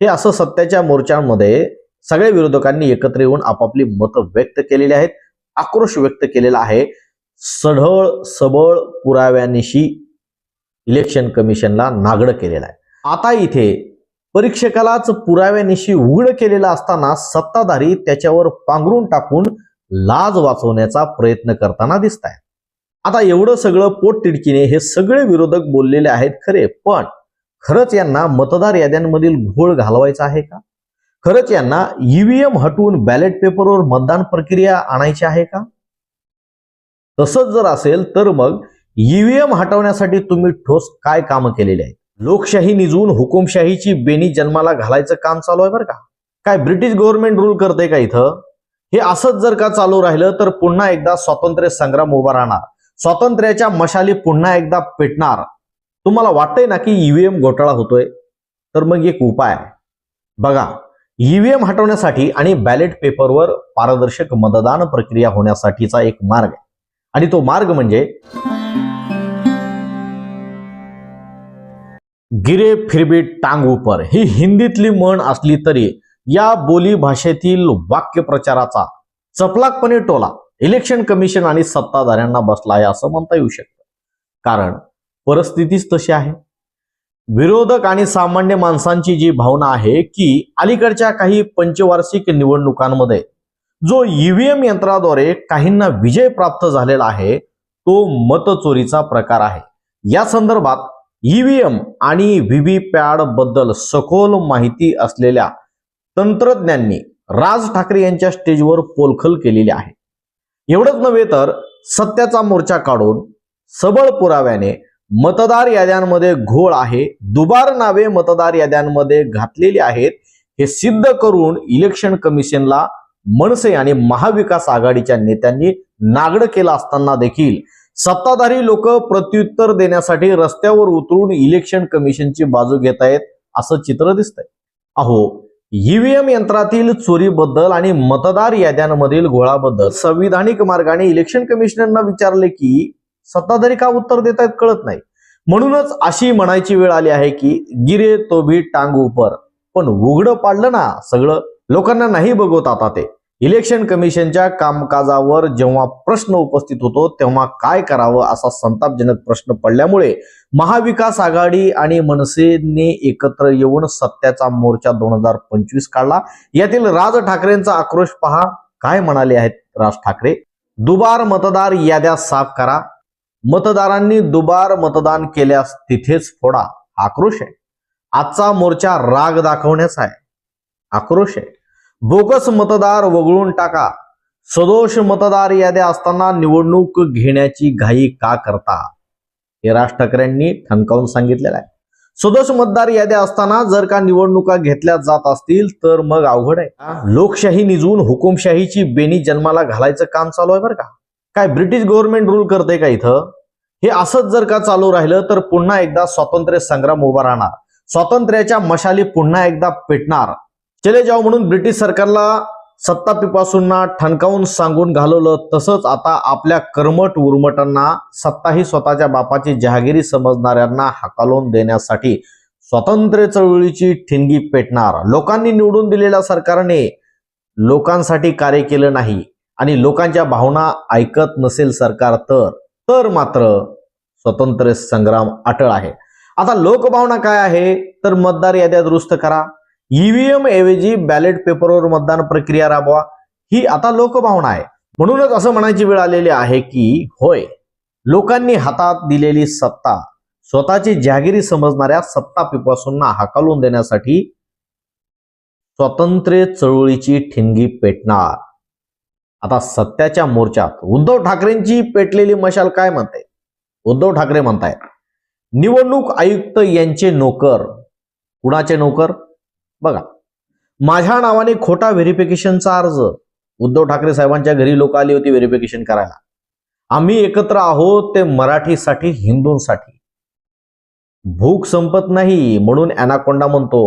हे असं सत्याच्या मोर्चांमध्ये सगळ्या विरोधकांनी एकत्र येऊन आपापली मतं व्यक्त केलेली आहेत आक्रोश व्यक्त केलेला आहे. सढळ सबळ पुराव्यानिशी इलेक्शन कमिशनला नागडं केलेलं आहे. आता इथे परीक्षकालाच पुराव्यानिशी उघड केलेला असताना सत्ताधारी त्याच्यावर पांघरून टाकून लाज वाचवण्याचा प्रयत्न करताना दिसत आहेत आता एवढं सगळं पोटतिडकीने हे सगळे विरोधक बोललेले आहेत खरे पण खरंच यांना मतदार याद्यांमधील घोळ घालवायचा आहे का? खरंच यांना ईव्हीएम हटवून बॅलेट पेपरवर मतदान प्रक्रिया आणायची आहे का? तसंच जर असेल तर मग ईव्हीएम हटवण्यासाठी तुम्ही ठोस काय कामं केलेली आहेत? लोकशाही निजून हुकुमशाहीची बेनी जन्माला घालायचं काम चालू आहे बरं का? काय ब्रिटिश गव्हर्नमेंट रूल करते का इथं? हे असंच जर का चालू राहिलं तर पुन्हा एकदा स्वातंत्र्य संग्राम उभा राहणार. स्वातंत्र्याच्या मशाली पुन्हा एकदा पेटणार. तुम्हाला वाटतंय ना की ईव्हीएम घोटाळा होतोय? तर मग एक उपाय बघा ईव्हीएम हटवण्यासाठी आणि बॅलेट पेपरवर पारदर्शक मतदान प्रक्रिया होण्यासाठीचा एक मार्ग आहे. आणि तो मार्ग म्हणजे गिरे फिरबी टांग उपर ही हिंदीतली म्हण असली तरी या बोली भाषेतील वाक्यप्रचाराचा चपलाकपणे टोला. इलेक्शन कमिशन आणि सत्ताधाऱ्यांना बसला आहे असं म्हणता येऊ शकतं. कारण परिस्थितीच तशी आहे. विरोधक आणि सामान्य माणसांची जी भावना आहे की अलीकडच्या काही पंचवार्षिक निवडणुकांमध्ये जो ईव्हीएम यंत्राद्वारे काहींना विजय प्राप्त झालेला आहे तो मतचोरीचा प्रकार आहे. या संदर्भात ईव्हीएम आणि व्हीव्हीपॅडबद्दल सखोल माहिती असलेल्या तंत्रज्ञांनी राज ठाकरे यांच्या स्टेजवर पोलखल केलेली आहे. एवढंच नव्हे तर सत्याचा मोर्चा काढून सबळ पुराव्याने मतदार याद्यांमध्ये घोळ आहे. दुबार नावे मतदार याद्यांमध्ये घातलेली आहेत. हे सिद्ध करून इलेक्शन कमिशनला मनसे आणि महाविकास आघाडीच्या नेत्यांनी नागड केलं असताना देखील. सत्ताधारी लोक प्रत्युत्तर देण्यासाठी रस्त्यावर उतरून इलेक्शन कमिशनची बाजू घेत आहेत असं चित्र दिसतंय. अहो ईव्हीएम यंत्रातील चोरीबद्दल आणि मतदार याद्यांमधील घोळाबद्दल संविधानिक मार्गाने इलेक्शन कमिशनरना विचारले की सत्ताधारी का उत्तर देत आहेत कळत नाही. म्हणूनच अशी म्हणायची वेळ आली आहे की गिरे तो भी टांग उपर पण उघडं पाडलं ना सगळं लोकांना नाही बघवत आता ते. इलेक्शन कमिशनच्या कामकाजावर जेव्हा प्रश्न उपस्थित होतो तेव्हा काय करावं असा संतापजनक प्रश्न पडल्यामुळे महाविकास आघाडी आणि मनसेने एकत्र येऊन सत्याचा मोर्चा दोन हजार पंचवीस काढला. यातील राज ठाकरेंचा आक्रोश पहा. काय म्हणाले आहेत राज ठाकरे? दुबार मतदार याद्या साफ करा. मतदारांनी दुबार मतदान केल्यास तिथेच फोडा. आक्रोश आहे. आजचा मोर्चा राग दाखवण्याचा आहे. आक्रोश आहे. बोगस मतदार वगळून टाका. सदोष मतदार याद्या असताना निवडणूक घेण्याची घाई का करता? हे राज ठाकरेंनी ठणकावून सांगितलेलं आहे. सदोष मतदार याद्या असताना जर का निवडणुका घेतल्या जात असतील तर मग अवघड आहे. लोकशाही निजून हुकुमशाहीची बेनी जन्माला घालायचं काम चालू आहे बरं का? काय ब्रिटिश गव्हर्नमेंट रूल करते का इथं? हे असंच जर का चालू राहिलं तर पुन्हा एकदा स्वातंत्र्य संग्राम उभा राहणार. स्वातंत्र्याच्या मशाली पुन्हा एकदा पेटणार. चले जाऊ म्हणून ब्रिटिश सरकारला सत्ता पिपासूंना ठणकावून सांगून घालवलं तसंच आता आपल्या कर्मट उर्मटांना सत्ताही स्वतःच्या बापाची जहागिरी समजणाऱ्यांना हाकालून देण्यासाठी स्वातंत्र्य चळवळीची ठिणगी पेटणार. लोकांनी निवडून दिलेल्या सरकारने लोकांसाठी कार्य केलं नाही. आणि लोकांच्या भावना ऐकत नसेल सरकार तर तर मात्र स्वतंत्र संग्राम अटळ आहे. आता लोकभावना काय आहे? तर मतदार याद्या दुरुस्त करा. ईव्हीएम ऐवजी बॅलेट पेपरवर मतदान प्रक्रिया राबवा. ही आता लोकभावना आहे. म्हणूनच असं म्हणायची वेळ आलेली आहे की होय लोकांनी हातात दिलेली सत्ता स्वतःची जहागिरी समजणाऱ्या सत्ता पिपासूंना हाकालून देण्यासाठी स्वातंत्र्य चळवळीची ठिणगी पेटणार. आता सत्याच्या मोर्चात उद्धव ठाकरेंची पेटलेली मशाल काय म्हणते? उद्धव ठाकरे म्हणतायत निवडणूक आयुक्त यांचे नोकर. कुणाचे नोकर? बघा माझ्या नावाने खोटा व्हेरिफिकेशनचा अर्ज. उद्धव ठाकरे साहेबांच्या घरी लोक आली होती व्हेरिफिकेशन करायला. आम्ही एकत्र आहोत ते मराठीसाठी हिंदूंसाठी. भूक संपत नाही म्हणून अॅनाकोंडा म्हणतो.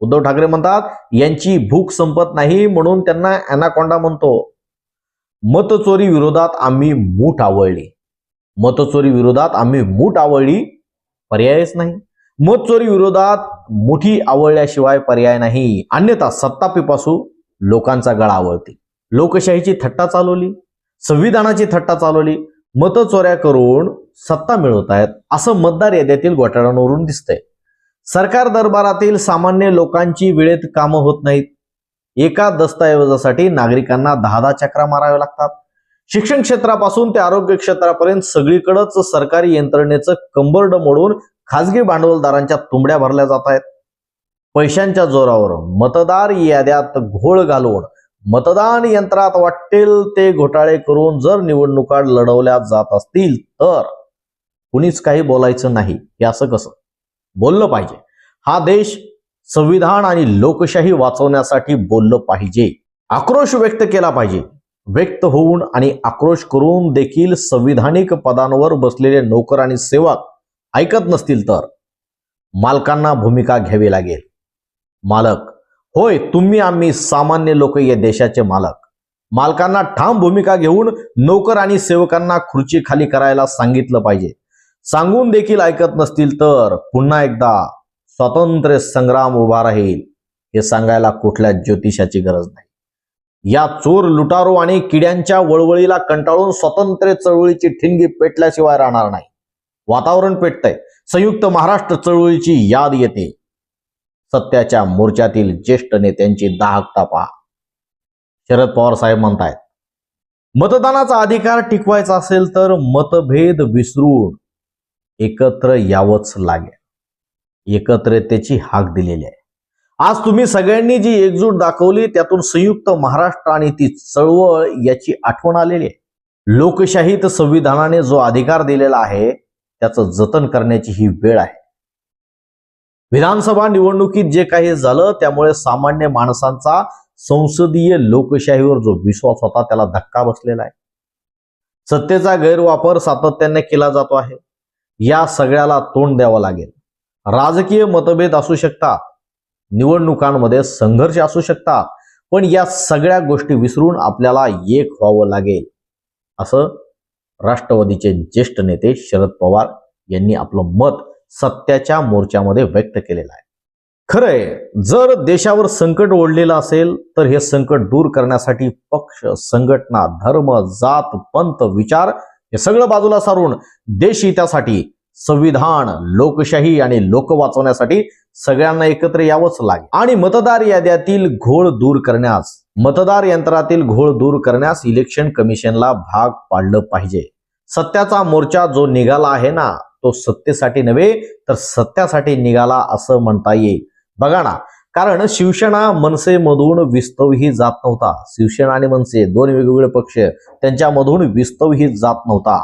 उद्धव ठाकरे म्हणतात यांची भूक संपत नाही म्हणून त्यांना अॅनाकोंडा म्हणतो. मतचोरी विरोधात आम्ही मूठ आवळली. मतचोरी विरोधात आम्ही मूठ आवळली पर्यायच नाही. मतचोरी विरोधात मुठी आवळल्याशिवाय पर्याय नाही. अन्यथा सत्ता पिपासू लोकांचा गळा आवळते. लोकशाहीची थट्टा चालवली संविधानाची थट्टा चालवली मतचोऱ्या करून सत्ता मिळवत आहेत असं मतदार याद्यातील घोटाळ्यांवरून दिसतंय. सरकार दरबारातील सामान्य लोकांची वेळेत कामं होत नाहीत. एका दस्तऐवजासाठी नागरिकांना दहा दहा चक्रा माराव्या लागतात. शिक्षण क्षेत्रापासून ते आरोग्य क्षेत्रापर्यंत सगळीकडंच सरकारी यंत्रणेचं कंबरड मोडून खासगी भांडवलदारांच्या तुंबड्या भरल्या जात आहेत. पैशांच्या जोरावर मतदार याद्यात घोळ घालून मतदान यंत्रात वाटेल ते घोटाळे करून जर निवडणुका लढवल्या जात असतील तर कुणीच काही बोलायचं नाही. हे असं कसं? बोललं पाहिजे. हा देश संविधान आणि लोकशाही वाचवण्यासाठी बोललं पाहिजे. आक्रोश व्यक्त केला पाहिजे. व्यक्त होऊन आणि आक्रोश करून देखील संविधानिक पदांवर बसलेले नोकर आणि सेवक ऐकत नसतील तर. मालकांना भूमिका घ्यावी लागेल. मालक होय तुम्ही आम्ही सामान्य लोक या देशाचे मालक. मालकांना ठाम भूमिका घेऊन नोकर आणि सेवकांना खुर्ची खाली करायला सांगितलं पाहिजे. सांगून देखील ऐकत नसतील तर पुन्हा एकदा स्वातंत्र्य संग्राम उभा राहील हे सांगायला कुठल्या ज्योतिषाची गरज नाही. या चोर लुटारो आणि किड्यांच्या वळवळीला कंटाळून स्वातंत्र्य चळवळीची ठिणगी पेटल्याशिवाय राहणार नाही. वातावरण पेटतंय. संयुक्त महाराष्ट्र चळवळीची याद येते. सत्याच्या मोर्चातील ज्येष्ठ नेत्यांची दाहकता पहा. शरद पवार साहेब म्हणतायत मतदानाचा अधिकार टिकवायचा असेल तर मतभेद विसरून एकत्र यावंच लागेल. एकत्रितेची हाक दिलेली आहे. आज तुम्ही सगळ्यांनी जी एकजूट दाखवली त्यातून संयुक्त महाराष्ट्र आणि ती चळवळ याची आठवण आलेली आहे. लोकशाहीत संविधानाने जो अधिकार दिलेला आहे त्याचं जतन करण्याची ही वेळ आहे. विधानसभा निवडणुकीत जे काही झालं त्यामुळे सामान्य माणसांचा संसदीय लोकशाहीवर जो विश्वास होता त्याला धक्का बसलेला आहे. सत्तेचा गैरवापर सातत्याने केला जातो आहे. या सगळ्याला तोंड द्यावं लागेल. राजकीय मतभेद असू शकतात निवडणुकांमध्ये संघर्ष असू शकतात पण या सगळ्या गोष्टी विसरून आपल्याला एक व्हावं लागेल असं राष्ट्रवादीचे ज्येष्ठ नेते शरद पवार यांनी आपलं मत सत्याच्या मोर्चामध्ये व्यक्त केलेलं आहे. खरंय जर देशावर संकट ओढलेलं असेल तर हे संकट दूर करण्यासाठी पक्ष संघटना धर्म जात पंत विचार हे सगळं बाजूला सारून देश हितासाठी संविधान लोकशाही आणि लोक वाचवण्यासाठी सगळ्यांना एकत्र यावंच लागेल. आणि मतदार याद्यातील घोळ दूर करण्यास मतदार यंत्रातील घोळ दूर करण्यास इलेक्शन कमिशनला भाग पाडलं पाहिजे. सत्याचा मोर्चा जो निघाला आहे ना तो सत्तेसाठी नव्हे तर सत्यासाठी निघाला असं म्हणता येईल. बघा ना कारण शिवसेना मनसेमधून विस्तवही जात नव्हता. शिवसेना आणि मनसे दोन वेगवेगळे पक्ष त्यांच्यामधून विस्तवही जात नव्हता.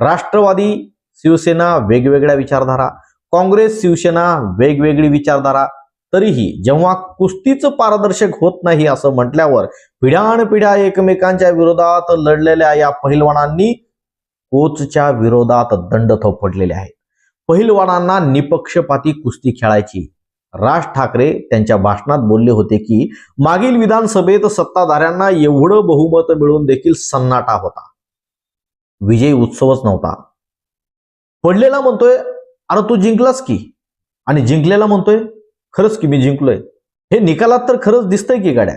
राष्ट्रवादी शिवसेना वेगवेगळ्या विचारधारा काँग्रेस शिवसेना वेगवेगळी विचारधारा. तरीही जेव्हा कुस्तीच पारदर्शक होत नाही असं म्हटल्यावर पिढ्यानपिढ्या एकमेकांच्या विरोधात लढलेल्या या पहिलवानांनी कोचच्या विरोधात दंड थोपडलेले आहेत. पहिलवानांना निपक्षपाती कुस्ती खेळायची. राज ठाकरे त्यांच्या भाषणात बोलले होते की मागील विधानसभेत सत्ताधाऱ्यांना एवढं बहुमत मिळून देखील सन्नाटा होता. विजय उत्सवच नव्हता. पडलेला म्हणतोय अरे तू जिंकलास की? आणि जिंकलेला म्हणतोय खरंच की मी जिंकलोय. हे निकालात तर खरंच दिसतंय की गाड्या?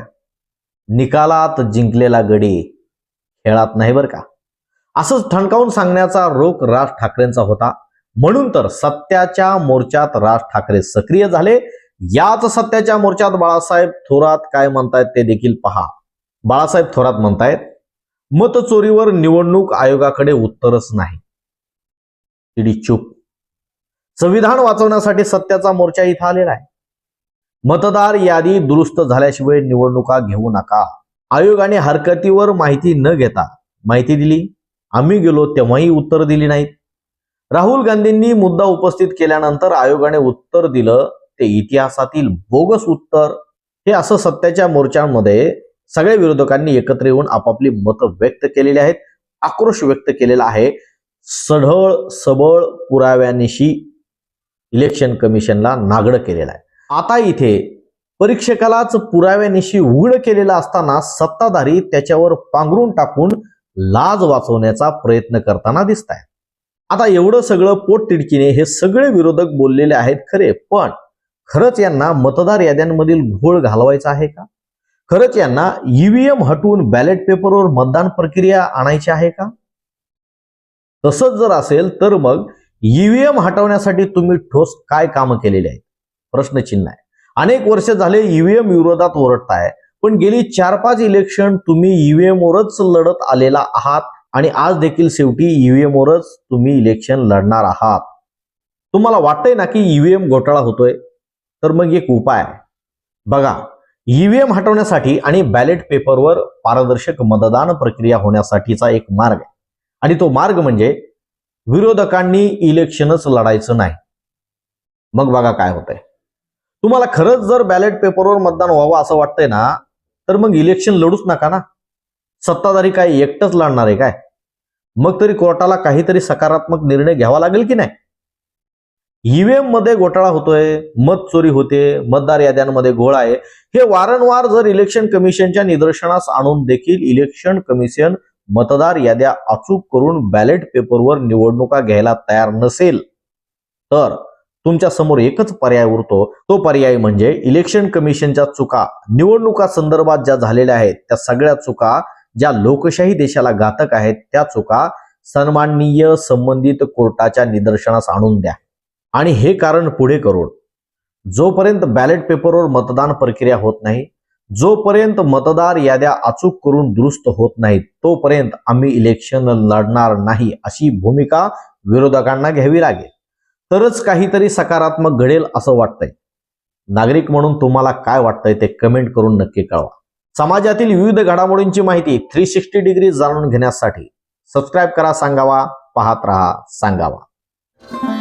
निकालात जिंकलेला गडी खेळात नाही बरं का? असंच ठणकावून सांगण्याचा रोख राज ठाकरेंचा होता. म्हणून तर सत्याच्या मोर्चात राज ठाकरे सक्रिय झाले. याच सत्याच्या मोर्चात बाळासाहेब थोरात काय म्हणतायत ते देखील पहा. बाळासाहेब थोरात म्हणतायत मतचोरीवर निवडणूक आयोगाकडे उत्तरच नाही. ईडी चूप संविधान वाचवण्यासाठी सत्याचा मोर्चा इथं आलेला आहे. मतदार यादी दुरुस्त झाल्याशिवाय निवडणुका घेऊ नका. आयोगाने हरकतीवर माहिती न घेता माहिती दिली. आम्ही गेलो तेव्हाही उत्तर दिली नाहीत. राहुल गांधींनी मुद्दा उपस्थित केल्यानंतर आयोगाने उत्तर दिलं ते इतिहासातील बोगस उत्तर. हे असं सत्याच्या मोर्चांमध्ये सगळ्या विरोधकांनी एकत्र येऊन आपापली मतं व्यक्त केलेली आहेत आक्रोश व्यक्त केलेला आहे. सढळ सबळ पुराव्यानिशी इलेक्शन कमिशनला नागडं केलेलं आहे. आता इथे परीक्षकालाच पुराव्यानिशी उघड केलेला असताना सत्ताधारी त्याच्यावर पांघरून टाकून लाज वाचवण्याचा प्रयत्न करताना दिसत आता एवढं सगळं पोटतिडकीने हे सगळे विरोधक बोललेले आहेत खरे पण खरंच यांना मतदार याद्यांमधील घोळ घालवायचा आहे का? खरंच यांना ईव्हीएम हटवून बॅलेट पेपरवर मतदान प्रक्रिया आणायची आहे का? तसंच जर असेल तर मग ईव्हीएम हटवण्यासाठी तुम्ही ठोस काय कामं केलेली आहेत? प्रश्नचिन्ह आहे. अनेक वर्ष झाले ईव्हीएम विरोधात ओरडताय पण गेली चार पाच इलेक्शन तुम्ही ईव्हीएमवरच लढत आलेला आहात आणि आज देखील शेवटी ईव्हीएमवरच तुम्ही इलेक्शन लढणार आहात. तुम्हाला वाटतंय ना की ईव्हीएम घोटाळा होतोय? तर मग एक उपाय बघा ईव्हीएम हटवण्यासाठी आणि बॅलेट पेपरवर पारदर्शक मतदान प्रक्रिया होण्यासाठीचा एक मार्ग आहे. आणि तो मार्ग म्हणजे विरोधकांनी इलेक्शनच लढायचं नाही. मग बघा काय होतंय. तुम्हाला खरंच जर बॅलेट पेपरवर मतदान व्हावं असं वाटतंय ना तर मग इलेक्शन लढूच नका ना. सत्ताधारी काय एकटंच लढणार आहे काय? मग तरी कोर्टाला काहीतरी सकारात्मक निर्णय घ्यावा लागेल की नाही? ईव्हीएममध्ये घोटाळा होतोय मत चोरी होते मतदार याद्यांमध्ये घोळ आहे. हे वारंवार जर इलेक्शन कमिशनच्या निदर्शनास आणून देखील इलेक्शन कमिशन मतदार याद्या अचूक करून बॅलेट पेपरवर निवडणुका घ्यायला तयार नसेल तर तुमच्यासमोर एकच पर्याय उरतो. तो पर्याय म्हणजे इलेक्शन कमिशनच्या चुका. निवडणुका संदर्भात ज्या झालेल्या आहेत त्या सगळ्या चुका ज्या लोकशाही देशाला घातक आहेत त्या चुका सन्माननीय संबंधित कोर्टाच्या निदर्शनास आणून द्या. आणि हे कारण पुढे करून जोपर्यंत बॅलेट पेपरवर मतदान प्रक्रिया होत नाही जोपर्यंत मतदार याद्या अचूक करून दुरुस्त होत नाहीत तोपर्यंत आम्ही इलेक्शन लढणार नाही अशी भूमिका विरोधकांना घ्यावी लागेल. तरच काहीतरी सकारात्मक घडेल असं वाटतंय. नागरिक म्हणून तुम्हाला काय वाटतंय ते कमेंट करून नक्की कळवा. समाजातील विविध घडामोडींची माहिती थ्री सिक्स्टी डिग्री जाणून घेण्यासाठी सबस्क्राईब करा सांगावा पाहत राहा सांगावा.